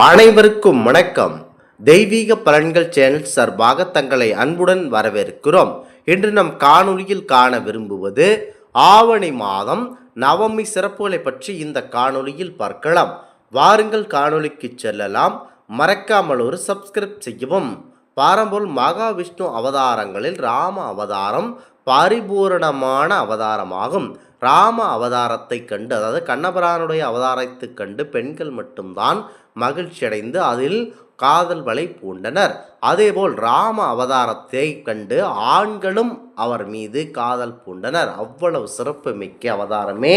அனைவருக்கும் வணக்கம். தெய்வீக பலன்கள் சேனல் சார்பாக தங்களை அன்புடன் வரவேற்கிறோம். இன்று நம் காணொலியில் காண விரும்புவது ஆவணி மாதம் நவமி சிறப்புகளை பற்றி இந்த காணொலியில் பார்க்கலாம். வாருங்கள் காணொலிக்கு செல்லலாம். மறக்காமல் ஒரு சப்ஸ்கிரைப் செய்யவும். பாரம்போல் மகாவிஷ்ணு அவதாரங்களில் ராம அவதாரம் பரிபூரணமான அவதாரமாகும். ராம அவதாரத்தை கண்டு அதாவது கண்ணபிரானுடைய அவதாரத்தை கண்டு பெண்கள் மட்டும்தான் மகிழ்ச்சியடைந்து அதில் காதல் வலை பூண்டனர். அதேபோல் ராம அவதாரத்தை கண்டு ஆண்களும் அவர் மீது காதல் பூண்டனர். அவ்வளவு சிறப்பு மிக்க அவதாரமே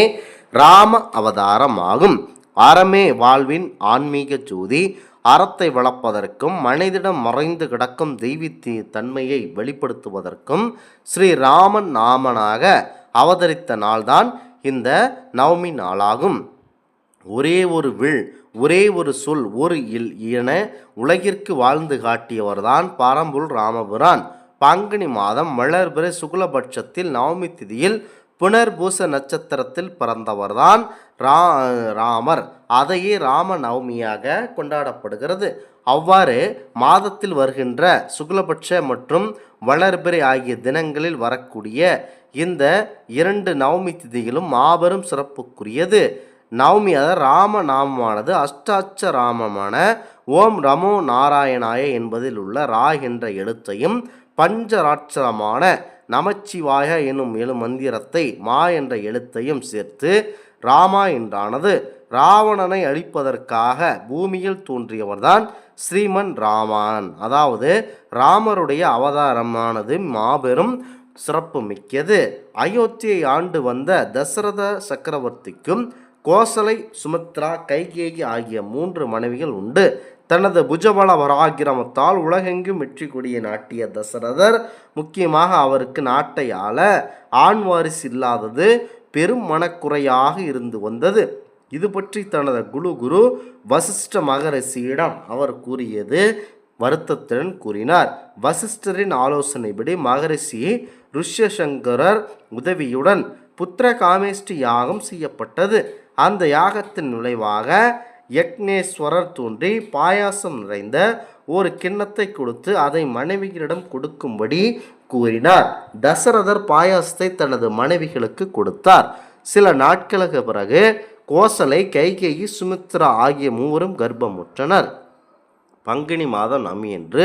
ராம அவதாரம் ஆகும் அறமே வாழ்வின் ஆன்மீக ஜோதி. அறத்தை வளர்ப்பதற்கும் மனிதனம் மறைந்து கிடக்கும் தெய்வீத்திய தன்மையை வெளிப்படுத்துவதற்கும் ஸ்ரீராமன் நாமனாக அவதரித்த நாள்தான் இந்த நவமி நாளாகும். ஒரே ஒரு வில் ஒரே ஒரு சொல் ஒரு இல் என உலகிற்கு வாழ்ந்து காட்டியவர்தான் பரம்புல் ராமபுரான். பங்குனி மாதம் மலர்பிற சுக்லபட்சத்தில் நவமி திதியில் புனர்பூச நட்சத்திரத்தில் பிறந்தவர்தான் ரா ராமர். அதையே ராம நவமியாக கொண்டாடப்படுகிறது. அவ்வாறு மாதத்தில் வருகின்ற சுக்லபட்ச மற்றும் வளர்பிறை ஆகிய தினங்களில் வரக்கூடிய இந்த இரண்டு நவமி திதிகளும் மாபெரும் சிறப்புக்குரியது. நவமி அதாவது ராம நாமமானது அஷ்டாட்ச ராமமான ஓம் நமோ நாராயணாய என்பதில் உள்ள ரா என்ற எழுத்தையும் பஞ்சராட்சரமான நமச்சிவாய என்னும் எழு மந்திரத்தை மா என்ற எழுத்தையும் சேர்த்து ராமா என்றானது. ராவணனை அழிப்பதற்காக பூமியில் தோன்றியவர்தான் ஸ்ரீமன் ராமான். அதாவது ராமருடைய அவதாரமானது மாபெரும் சிறப்பு மிக்கது அயோத்தியை ஆண்டு வந்த தசரத சக்கரவர்த்திக்கும் கோசலை சுமித்ரா கைகேயி ஆகிய மூன்று மனைவிகள் உண்டு. தனது புஜபல வராகிரமத்தால் உலகெங்கும் வெற்றி கொடியை நாட்டிய தசரதர் முக்கியமாக அவருக்கு நாட்டை ஆள ஆண் வாரிசு இல்லாதது பெரும் மனக்குறையாக இருந்து வந்தது. இது பற்றி தனது குரு குரு வசிஷ்ட மகரிஷியிடம் அவர் கூறியது வருத்தத்துடன் கூறினார். வசிஷ்டரின் ஆலோசனைப்படி மகரிஷி ருஷ்யசங்கரர் உதவியுடன் புத்திர காமேஷ்டி யாகம் செய்யப்பட்டது. அந்த யாகத்தின் நுழைவாக யக்னேஸ்வரர் தோன்றி பாயாசம் நிறைந்த ஒரு கிண்ணத்தை கொடுத்து அதை மனைவிகளிடம் கொடுக்கும்படி கூறினார். தசரதர் பாயாசத்தை தனது மனைவிகளுக்கு கொடுத்தார். சில நாட்களுக்கு பிறகு கோசலை கைகேயி சுமித்ரா ஆகிய மூவரும் கர்ப்பமுற்றனர். பங்குனி மாதம் நம்பி என்று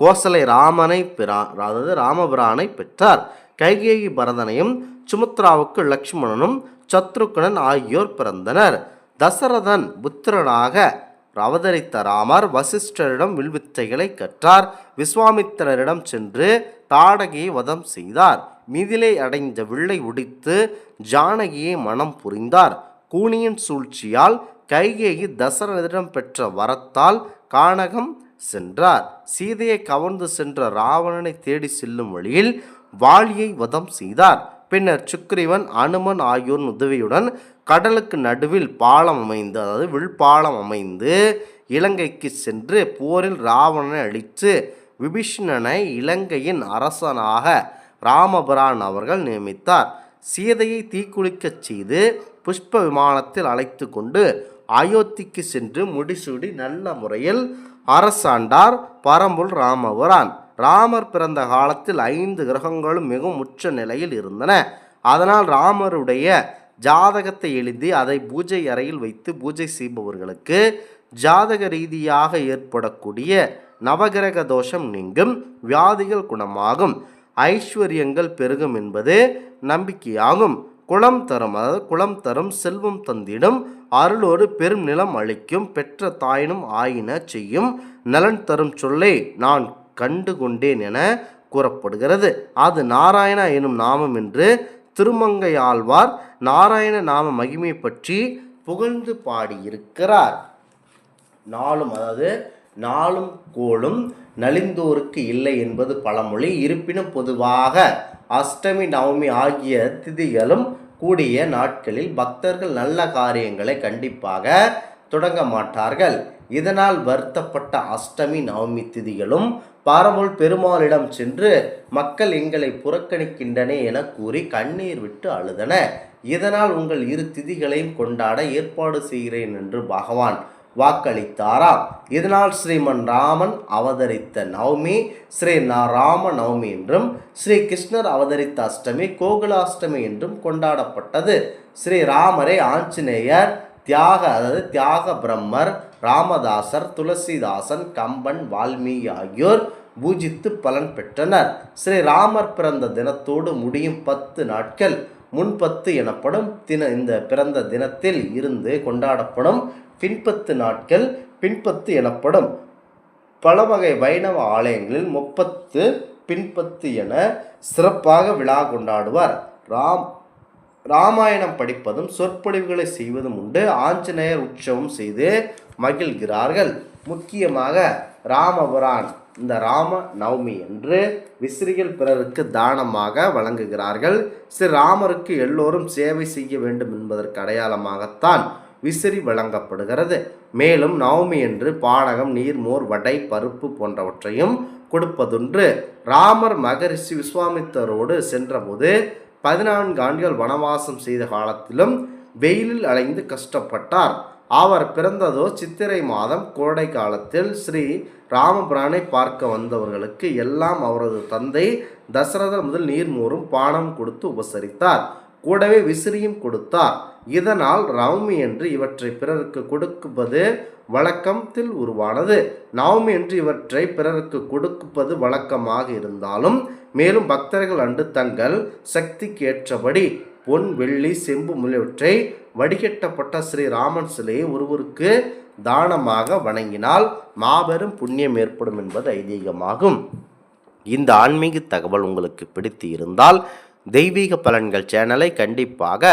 கோசலை ராமனை பிரா அதாவது ராமபிரானை பெற்றார். கைகேயி பரதனையும் சுமித்ராவுக்கு லக்ஷ்மணனும் சத்ருக்கனன் ஆகியோர் பிறந்தனர். தசரதன் புத்திரனாக அவதரித்த ராமர் வசிஷ்டரிடம் வில்வித்தைகளை கற்றார். விஸ்வாமித்திரரிடம் சென்று தாடகியை வதம் செய்தார். மிதிலை அடைந்த வில்லை உடித்து ஜானகியை மனம் புரிந்தார். கூனியின் சூழ்ச்சியால் கைகேயி தசரதரிடம் பெற்ற வரத்தால் கானகம் சென்றார். சீதையை கவர்ந்து சென்ற ராவணனை தேடி செல்லும் வழியில் வாலியை வதம் செய்தார். பின்னர் சுக்ரீவன் அனுமன் ஆகியோரின் உதவியுடன் கடலுக்கு நடுவில் பாலம் அமைந்து அதாவது வில்பாலம் அமைந்து இலங்கைக்கு சென்று போரில் ராவணனை அழித்து விபீஷணனை இலங்கையின் அரசனாக ராமபிரான் அவர்கள் நியமித்தார். சீதையை தீக்குளிக்கச் செய்து புஷ்ப விமானத்தில் அழைத்து கொண்டு அயோத்திக்கு சென்று முடிசூடி நல்ல முறையில் அரசாண்டார் பரம்புல் ராமபுரான் ராமர் பிறந்த காலத்தில் ஐந்து கிரகங்களும் மிகவும் உச்ச நிலையில் இருந்தன. அதனால் ராமருடைய ஜாதகத்தை எழுதி அதை பூஜை அறையில் வைத்து பூஜை செய்பவர்களுக்கு ஜாதக ரீதியாக ஏற்படக்கூடிய நவகிரக தோஷம் நீங்கும் வியாதிகள் குணமாகும் ஐஸ்வர்யங்கள் பெருகும் என்பது நம்பிக்கையாகும். குளம் தரும் அதாவது குளம் தரும் செல்வம் தந்திடும் அருளோடு பெரும் நிலம் அளிக்கும் பெற்ற தாயினும் ஆயின செய்யும் நலன் தரும் சொல்லை நான் கண்டு கொண்டேன் என கூறப்படுகிறது. அது நாராயண எனும் நாமம் என்று திருமங்கையாழ்வார் நாராயண நாம மகிமை பற்றி புகழ்ந்து பாடியிருக்கிறார். நாளும் அதாவது நாளும் கோளும் நலிந்தோருக்கு இல்லை என்பது பழமொழி. இருப்பினும் பொதுவாக அஷ்டமி நவமி ஆகிய திதிகளும் கூடிய நாட்களில் பக்தர்கள் நல்ல காரியங்களை கண்டிப்பாக தொடங்க மாட்டார்கள். இதனால் வருத்தப்பட்ட அஷ்டமி நவமி திதிகளும் பாரமுல் பெருமாளிடம் சென்று மக்கள் எங்களை புறக்கணிக்கின்றனே என கூறி கண்ணீர் விட்டு அழுதன. இதனால் உங்கள் இரு திதிகளையும் கொண்டாட ஏற்பாடு செய்கிறேன் என்று பகவான் வாக்களித்தாராம் இதனால் ஸ்ரீமன் ராமன் அவதரித்த நவமி ஸ்ரீ ந- ராம நவமி என்றும் ஸ்ரீ கிருஷ்ணர் அவதரித்த அஷ்டமி கோகுலாஷ்டமி என்றும் கொண்டாடப்பட்டது. ஸ்ரீ ராமரை ஆஞ்சநேயர் தியாக அதாவது தியாக பிரம்மர் ராமதாசர் துளசிதாசன் கம்பன் வால்மீகி ஆகியோர் பூஜித்து பலன் பெற்றனர். ஸ்ரீ ராமர் பிறந்த தினத்தோடு முடியும் பத்து நாட்கள். முன்பத்து எனப்படும் தின இந்த பிறந்த தினத்தில் இருந்து கொண்டாடப்படும் பின்பத்து நாட்கள் பின்பத்து எனப்படும் பல வகை வைணவ ஆலயங்களில் முப்பத்து பின்பத்து என சிறப்பாக விழா கொண்டாடுவார். ராம் ராமாயணம் படிப்பதும் சொற்பொழிவுகளை செய்வதும் உண்டு. ஆஞ்சநேயர் உற்சவம் செய்து மகிழ்கிறார்கள். முக்கியமாக ராமபுரான். இந்த ராம நவமி என்று விசிறிகள் பிறருக்கு தானமாக வழங்குகிறார்கள். ஸ்ரீ ராமருக்கு எல்லோரும் சேவை செய்ய வேண்டும் என்பதற்கு அடையாளமாகத்தான் விசிறி வழங்கப்படுகிறது. மேலும் நவமி என்று பானகம் நீர்மோர் வடை பருப்பு போன்றவற்றையும் கொடுப்பதுண்டு. ராமர் மகரிஷி விஸ்வாமித்தரோடு சென்றபோது பதினான்கு ஆண்டுகள் வனவாசம் செய்த காலத்திலும் வெயிலில் அலைந்து கஷ்டப்பட்டார். அவர் பிறந்ததோ சித்திரை மாதம் கோடை காலத்தில் ஸ்ரீ ராமபிரானை பார்க்க வந்தவர்களுக்கு எல்லாம் அவரது தந்தை தசரதர் முதல் நீர்மோரும் பானம் கொடுத்து உபசரித்தார். கூடவே விசிறியும் கொடுத்தார். இதனால் நவமி என்று இவற்றை பிறருக்கு கொடுக்குவது வழக்கத்தில் உருவானது. நவமி என்று இவற்றை பிறருக்கு கொடுப்பது வழக்கமாக இருந்தாலும் மேலும் பக்தர்கள் அன்று தங்கள் சக்திக்கு ஏற்றபடி பொன் வெள்ளி செம்பு முதலியவற்றை வடிகட்டப்பட்ட ஸ்ரீ ராமன் சிலையை ஒருவருக்கு தானமாக வணங்கினால் மாபெரும் புண்ணியம் ஏற்படும் என்பது ஐதீகமாகும். இந்த ஆன்மீக தகவல் உங்களுக்கு பிடித்து இருந்தால் தெய்வீக பலன்கள் சேனலை கண்டிப்பாக